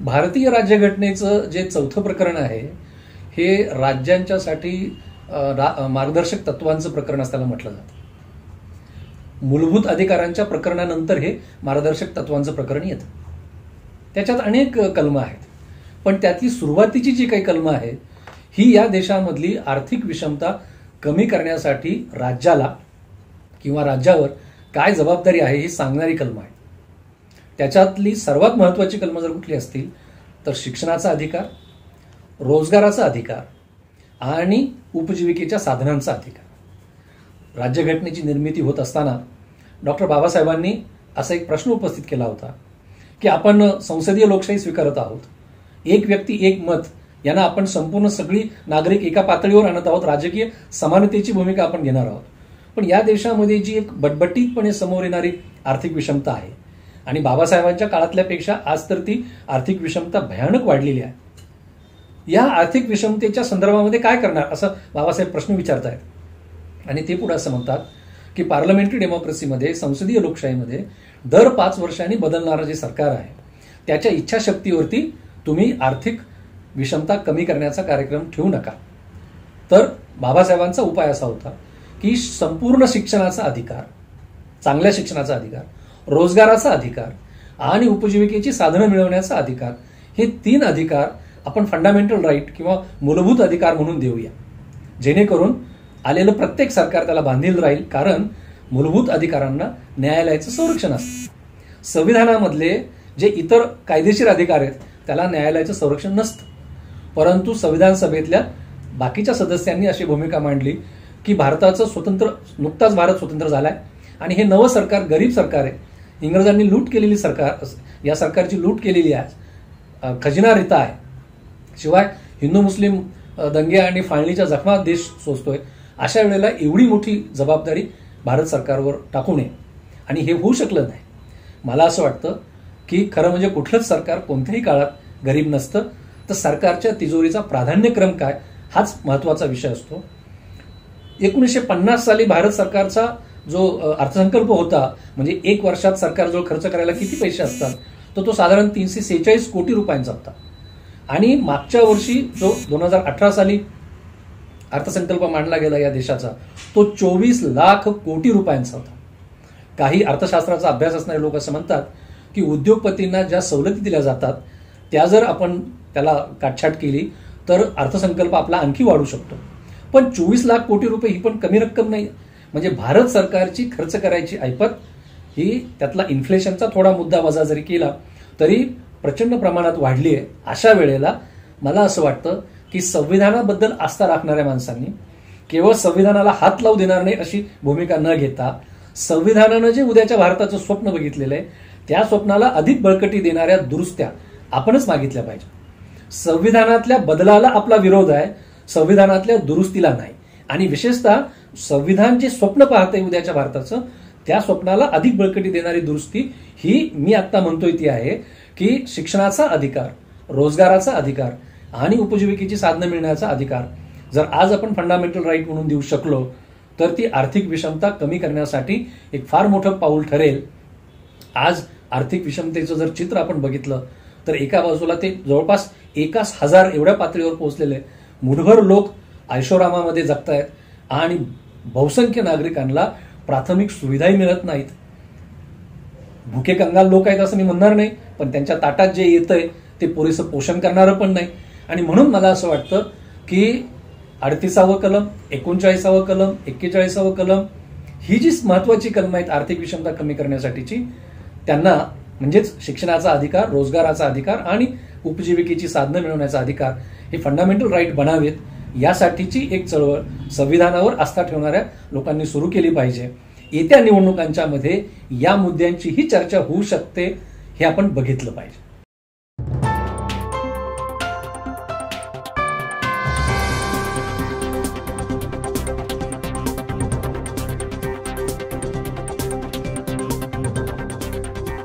भारतीय राज्यघटनेचं जे चौथं प्रकरण आहे हे राज्यांच्यासाठी अ, मार्गदर्शक तत्वांचं प्रकरण असताना म्हटलं जातं. मूलभूत अधिकारांच्या प्रकरणानंतर हे मार्गदर्शक तत्वांचं प्रकरण येतं. त्याच्यात अनेक कलमं आहेत. पण त्यातली सुरुवातीची जी काही कलमं आहेत ही या देशामधली आर्थिक विषमता कमी करण्यासाठी राज्याला किंवा राज्यावर काय जबाबदारी आहे ही सांगणारी कलमं आहे त्याच्यातली सर्वात महत्त्वाची कलमं जर कुठली असतील तर शिक्षणाचा अधिकार रोजगाराचा अधिकार आणि उपजीविकेच्या साधनांचा अधिकार. राज्यघटनेची निर्मिती होत असताना डॉक्टर बाबासाहेबांनी असा एक प्रश्न उपस्थित केला होता की आपण संसदीय लोकशाही स्वीकारत आहोत. एक व्यक्ती एक मत यांना आपण संपूर्ण सगळी नागरिक एका पातळीवर आणत आहोत राजकीय समानतेची भूमिका आपण घेणार आहोत. पण या देशामध्ये जी एक बटबटीतपणे समोर येणारी आर्थिक विषमता आहे आणि बाबासाहेबांच्या काळातल्यापेक्षा आज तर ती आर्थिक विषमता भयानक वाढलेली आहे. या आर्थिक विषमतेच्या संदर्भामध्ये काय करणार असं बाबासाहेब प्रश्न विचारतायत. आणि ते पुढे असं म्हणतात की पार्लमेंटरी डेमोक्रेसीमध्ये संसदीय लोकशाहीमध्ये दर पाच वर्षांनी बदलणारं जे सरकार आहे त्याच्या इच्छाशक्तीवरती तुम्ही आर्थिक विषमता कमी करण्याचा कार्यक्रम ठेवू नका. तर बाबासाहेबांचा उपाय असा होता की संपूर्ण शिक्षणाचा अधिकार चांगल्या शिक्षणाचा अधिकार रोजगाराचा अधिकार आणि उपजीविकेची साधनं मिळवण्याचा अधिकार. हे तीन अधिकार आपण फंडामेंटल राईट किंवा मूलभूत अधिकार म्हणून देऊया. जेणेकरून आलेलं प्रत्येक सरकार त्याला बांधील राहील कारण मूलभूत अधिकारांना न्यायालयाचं संरक्षण असतं. संविधानामधले जे इतर कायदेशीर अधिकार आहेत त्याला न्यायालयाचं संरक्षण नसतं. परंतु संविधान सभेतल्या बाकीच्या सदस्यांनी अशी भूमिका मांडली की भारताचं स्वतंत्र नुकताच भारत स्वतंत्र झालाय आणि हे नवं सरकार गरीब सरकार आहे. इंग्रजांनी लूट केलेली सरकार या सरकारची लूट केलेली आहे खजिना रिता आहे. शिवाय हिंदू मुस्लिम दंगे आणि फाळणीच्या जखमा देश सोसतोय अशा वेळेला एवढी मोठी जबाबदारी भारत सरकारवर टाकू नये. आणि हे होऊ शकलं नाही. मला असं वाटतं की खरं म्हणजे कुठलंच सरकार कोणत्याही काळात गरीब नसतं तर सरकारच्या तिजोरीचा प्राधान्यक्रम काय हाच महत्त्वाचा विषय असतो. एकोणीसशे पन्नास साली भारत सरकारचा जो अर्थसंकल्प होता म्हणजे एक वर्षात सरकारजवळ खर्च करायला किती पैसे असतात तर तो साधारण तीनशे सेहेचाळीस कोटी रुपयांचा होता. आणि मागच्या वर्षी जो दोन हजार अठरा साली अर्थसंकल्प मांडला गेला या देशाचा तो चोवीस लाख कोटी रुपयांचा होता. काही अर्थशास्त्राचा अभ्यास असणारे लोक असं म्हणतात की उद्योगपतींना ज्या सवलती दिल्या जातात त्या जर आपण त्याला काटछाट केली तर अर्थसंकल्प आपला आणखी वाढू शकतो. पण चोवीस लाख कोटी रुपये ही पण कमी रक्कम नाही. म्हणजे भारत सरकारची खर्च करायची ऐपत ही त्यातला इन्फ्लेशनचा थोडा मुद्दा वजा जरी केला तरी प्रचंड प्रमाणात वाढली आहे. अशा वेळेला मला असं वाटतं की संविधानाबद्दल आस्था राखणाऱ्या माणसांनी केवळ संविधानाला हात लावू देणार नाही अशी भूमिका न घेता संविधानानं जे उद्याच्या भारताचं स्वप्न बघितलेलं आहे त्या स्वप्नाला अधिक बळकटी देणाऱ्या दुरुस्त्या आपणच मागितल्या पाहिजे. संविधानातल्या बदलाला आपला विरोध आहे संविधानातल्या दुरुस्तीला नाही. आणि विशेषतः संविधान जे स्वप्न पाहतंय उद्याच्या भारताचं त्या स्वप्नाला अधिक बळकटी देणारी दुरुस्ती ही मी आता म्हणतोय ती आहे की शिक्षणाचा अधिकार रोजगाराचा अधिकार आणि उपजीविकेची साधनं मिळण्याचा अधिकार. जर आज आपण फंडामेंटल राईट म्हणून देऊ शकलो तर ती आर्थिक विषमता कमी करण्यासाठी एक फार मोठं पाऊल ठरेल. आज आर्थिक विषमतेचं जर चित्र आपण बघितलं तर एका बाजूला ते जवळपास एकाच हजार एवढ्या पातळीवर पोहोचलेले. मुठभर लोक ऐशोरामामध्ये जगतायत. आणि बहुसंख्य नागरिकांना प्राथमिक सुविधाही मिळत नाहीत. भुके कंगाल लोक आहेत असं मी म्हणणार नाही पण त्यांच्या ताटात जे येतंय ते पुरेसं पोषण करणारं पण नाही. आणि म्हणून मला असं वाटतं की अडतीसावं कलम एकोणचाळीसावं कलम एक्केचाळीसावं कलम ही जी महत्वाची कलम आहेत आर्थिक विषमता कमी करण्यासाठीची त्यांना म्हणजेच शिक्षणाचा अधिकार रोजगाराचा अधिकार आणि उपजीविकेची साधनं मिळवण्याचा अधिकार हे फंडामेंटल राईट बनावेत. यासाठीची एक चळवळ संविधानावर आस्था ठेवणाऱ्या लोकांनी सुरू केली पाहिजे. येत्या निवडणुकांच्या मध्ये या मुद्द्यांचीही चर्चा होऊ शकते हे आपण बघितलं पाहिजे.